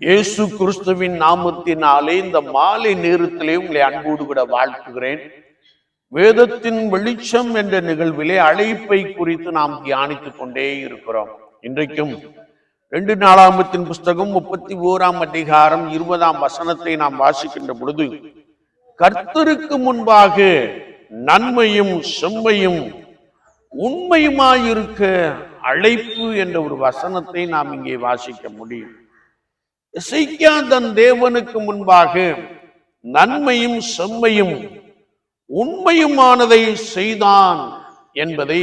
இயேசு கிறிஸ்துவின் நாமத்தினாலே இந்த மாலை நேரத்திலே உங்களை அன்போடு கூட வாழ்த்துகிறேன். வேதத்தின் வெளிச்சம் என்ற நிகழ்விலே அழைப்பை குறித்து நாம் தியானித்துக் கொண்டே இருக்கிறோம். இன்றைக்கும் ரெண்டு நாளாமத்தின் புஸ்தகம் முப்பத்தி ஓராம் அதிகாரம் இருபதாம் வசனத்தை நாம் வாசிக்கின்ற பொழுது கர்த்தருக்கு முன்பாக நன்மையும் செம்மையும் உண்மையுமாயிருக்க அழைப்பு என்ற ஒரு வசனத்தை நாம் இங்கே வாசிக்க முடியும். இசைக்கா தன் தேவனுக்கு முன்பாக நன்மையும் செம்மையும் உண்மையுமானதை செய்தான் என்பதை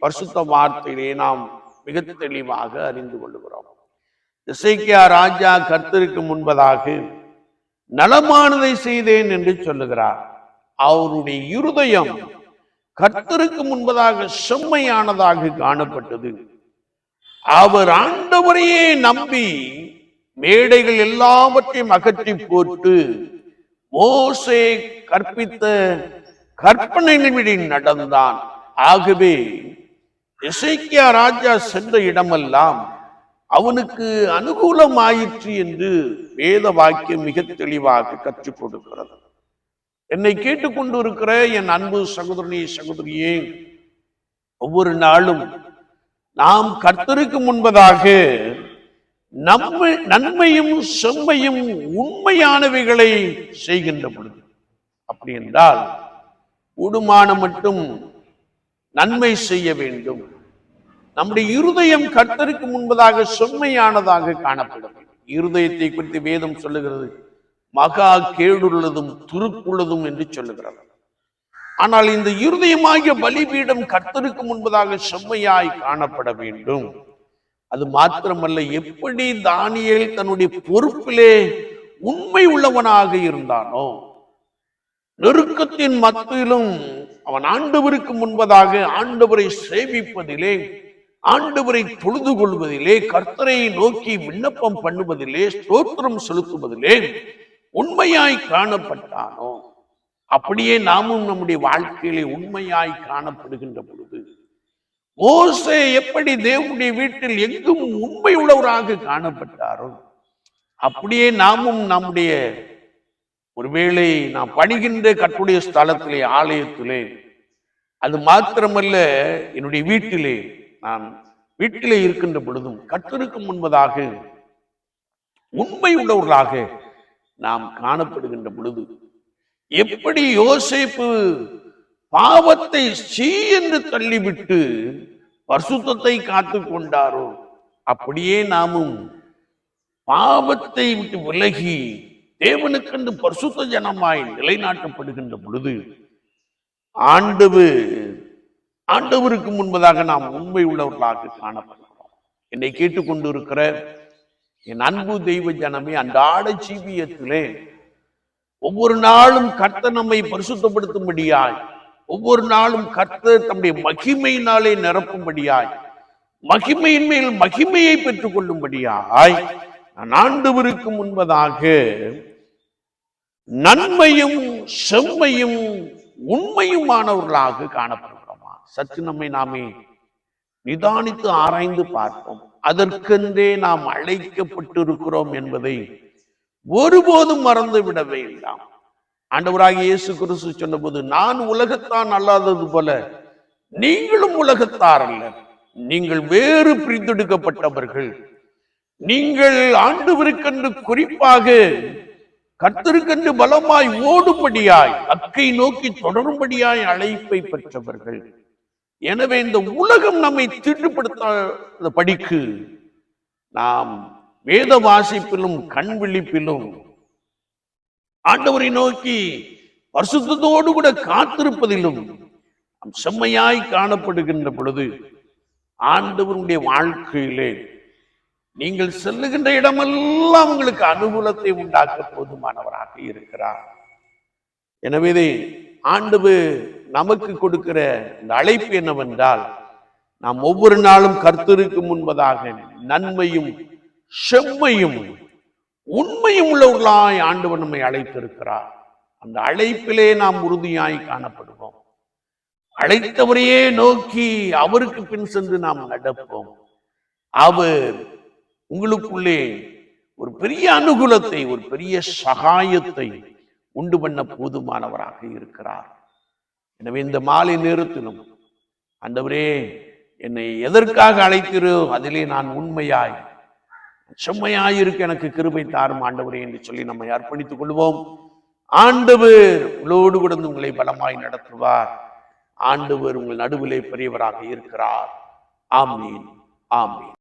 பரிசுத்த வார்த்தையிலே நாம் மிக தெளிவாக அறிந்து கொள்கிறோம் இசைக்கியா ராஜா கர்த்தருக்கு முன்பதாக நலமானதை செய்தேன் என்று சொல்லுகிறார். அவருடைய இருதயம் கர்த்தருக்கு முன்பதாக செம்மையானதாக காணப்பட்டது. அவர் ஆண்டவரையே நம்பி மேடைகள் எல்லாவற்றையும் அகற்றி போட்டு மோசே கற்பித்த கற்பனைகளின்படி நடந்தான். ஆகவே இசைக்கியா ராஜா சென்ற இடமெல்லாம் அவனுக்கு அனுகூலமாயிற்று என்று வேத வாக்கியம் மிக தெளிவாக கற்றுக் கொடுக்கிறது. என்னை கேட்டுக்கொண்டிருக்கிற என் அன்பு சகோதரனே சகோதரியே ஒவ்வொரு நாளும் நாம் கர்த்தருக்கு முன்பதாக நம்மை நன்மையும் செம்மையும் உண்மையானவைகளை செய்கின்ற பொழுது அப்படி என்றால் உடுமானம் மட்டும் நன்மை செய்ய வேண்டும். நம்முடைய இருதயம் கர்த்தருக்கு முன்பதாக செம்மையானதாக காணப்பட வேண்டும் இருதயத்தை குறித்து வேதம் சொல்லுகிறது மகா கேடுள்ளதும் துருக்குள்ளதும் என்று சொல்லுகிறது. ஆனால் இந்த இருதயமாகிய பலிபீடம் கர்த்தருக்கு முன்பதாக செம்மையாய் காணப்பட வேண்டும். அது மாத்திரமல்ல எப்படி தானியல் தன்னுடைய பொறுப்பிலே உண்மை உள்ளவனாக இருந்தானோ நெருக்கத்தின் மத்தியிலும் அவன் ஆண்டவருக்கு முன்பதாக ஆண்டவரை சேவிப்பதிலே ஆண்டவரை தொழுது கொள்வதிலே கர்த்தரை நோக்கி விண்ணப்பம் பண்ணுவதிலே ஸ்தோத்திரம் செலுத்துவதிலே உண்மையாய் காணப்பட்டானோ அப்படியே நாமும் நம்முடைய வாழ்க்கையிலே உண்மையாய் காணப்படுகின்ற பொழுது மோசே எப்படி தேவனுடைய வீட்டில் எங்கும் உண்மை உள்ளவராக காணப்பட்டாரோ அப்படியே நாமும் நம்முடைய ஒருவேளை நாம் பணிகின்ற கட்டுடைய ஸ்தலத்திலே ஆலயத்திலே அது மாத்திரமல்ல என்னுடைய வீட்டிலே நான் வீட்டிலே இருக்கின்ற பொழுதும் கத்தருக்கு முன்பதாக உண்மை உள்ளவர்களாக நாம் காணப்படுகின்ற பொழுது எப்படி யோசிப்பு பாவத்தை சீ என்று தள்ளிவிட்டு பரிசுத்தத்தை காத்து கொண்டாரோ அப்படியே நாமும் பாவத்தை விட்டு விலகி தேவனுக்கென்று பரிசுத்த ஜனமாய் நிலைநாட்டப்படுகின்ற பொழுது ஆண்டவு ஆண்டவருக்கு முன்பதாக நாம் உண்மை உள்ளவர்களாக காணப்படுகிறோம். என்னை கேட்டுக்கொண்டு இருக்கிற என் அன்பு தெய்வ ஜனமே அன்றாட ஜீவியத்திலே ஒவ்வொரு நாளும் கர்த்த நம்மை பரிசுத்தப்படுத்தும்படியாய் ஒவ்வொரு நாளும் கர்த்தர் தம்முடைய மகிமையினாலே நிரப்பும்படியாய் மகிமையின் மேல் மகிமையை பெற்றுக் கொள்ளும்படியாய் நான் ஆண்டவருக்கு முன்பதாக நன்மையும் செம்மையும் உண்மையுமானவர்களாக காணப்படுகிறோமா? சற்று நம்மை நாமே நிதானித்து ஆராய்ந்து பார்ப்போம். அதற்கென்றே நாம் அழைக்கப்பட்டிருக்கிறோம் என்பதை ஒருபோதும் மறந்து விட வேண்டாம். ஆண்டவராக இயேசு கிறிஸ்து சொன்னபோது நான் உலகத்தான் அல்லாதது போல நீங்களும் உலகத்தார் அல்ல. நீங்கள் வேறு பிரித்தெடுக்கப்பட்டவர்கள் நீங்கள் ஆண்டவருக்கென்று குறிப்பாக கர்த்தருக்கென்று பலமாய் ஓடும்படியாய் அக்கை நோக்கி தொடரும்படியாய் அழைப்பை பெற்றவர்கள். எனவே இந்த உலகம் நம்மை தீட்டுப்படுத்த படிக்கு நாம் வேத வாசிப்பிலும் கண் விழிப்பிலும் ஆண்டவரை நோக்கி பரிசுத்தோடு கூட காத்திருப்பதிலும் செம்மையாய் காணப்படுகின்ற பொழுது ஆண்டவருடைய வாழ்க்கையிலே நீங்கள் செல்லுகின்ற இடமெல்லாம் உங்களுக்கு அனுகூலத்தை உண்டாக்க போதுமானவராக இருக்கிறார். எனவே ஆண்டவு நமக்கு கொடுக்கிற இந்த அழைப்பு என்னவென்றால் நாம் ஒவ்வொரு நாளும் கர்த்தருக்கு முன்பதாக நன்மையும் செம்மையும் உண்மையும் உள்ளவர்களாய் ஆண்டவர் நம்மை அழைத்திருக்கிறார். அந்த அழைப்பிலே நாம் உறுதியாய் காணப்படுவோம். அழைத்தவரையே நோக்கி அவருக்கு பின் சென்று நாம் நடப்போம். அவர் உங்களுக்குள்ளே ஒரு பெரிய அனுகூலத்தை ஒரு பெரிய சகாயத்தை உண்டு பண்ண போதுமானவராக இருக்கிறார். எனவே இந்த மாலை நேரத்திலும் அந்தவரே என்னை எதற்காக அழைக்கிறோ அதிலே நான் உண்மையாய் செம்மையாயிருக்கு எனக்கு கிருபை தாரும் ஆண்டவரே என்று சொல்லி நம்மை அர்ப்பணித்துக் கொள்வோம். ஆண்டவர் உங்களோடு கூட உங்களை பலமாய் நடத்துவார். ஆண்டவர் உங்கள் நடுவிலே பெரியவராக இருக்கிறார். ஆமீன். ஆமீன்.